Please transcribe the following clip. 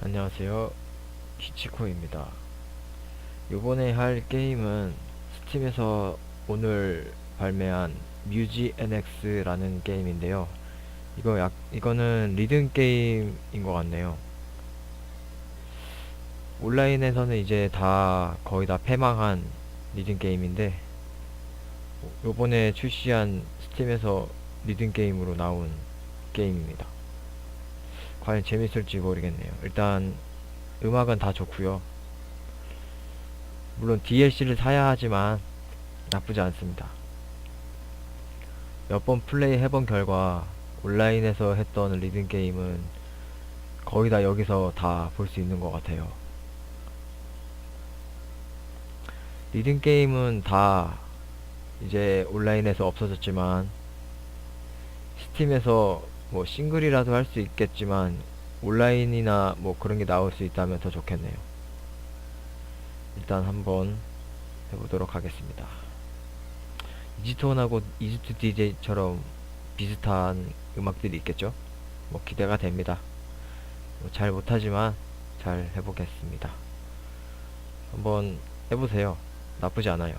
안녕하세요. 키치코입니다. 요번에 할 게임은 스팀에서 오늘 발매한 뮤지 NX라는 게임인데요. 이거 약, 이거는 리듬 게임인 것 같네요. 온라인에서는 이제 다 거의 다 패망한 리듬 게임인데, 요번에 출시한 스팀에서 리듬 게임으로 나온 게임입니다. 과연 재밌을지 모르겠네요. 일단 음악은 다 좋고요. 물론 DLC를 사야 하지만 나쁘지 않습니다. 몇 번 플레이 해본 결과 온라인에서 했던 리듬 게임은 거의 다 여기서 다 볼 수 있는 것 같아요. 리듬 게임은 다 이제 온라인에서 없어졌지만 스팀에서 뭐 싱글이라도 할 수 있겠지만 온라인이나 뭐 그런 게 나올 수 있다면 더 좋겠네요. 일단 한번 해보도록 하겠습니다. 이지톤하고 이지트 DJ처럼 비슷한 음악들이 있겠죠? 뭐 기대가 됩니다. 뭐 잘 못하지만 잘 해보겠습니다. 한번 해보세요. 나쁘지 않아요.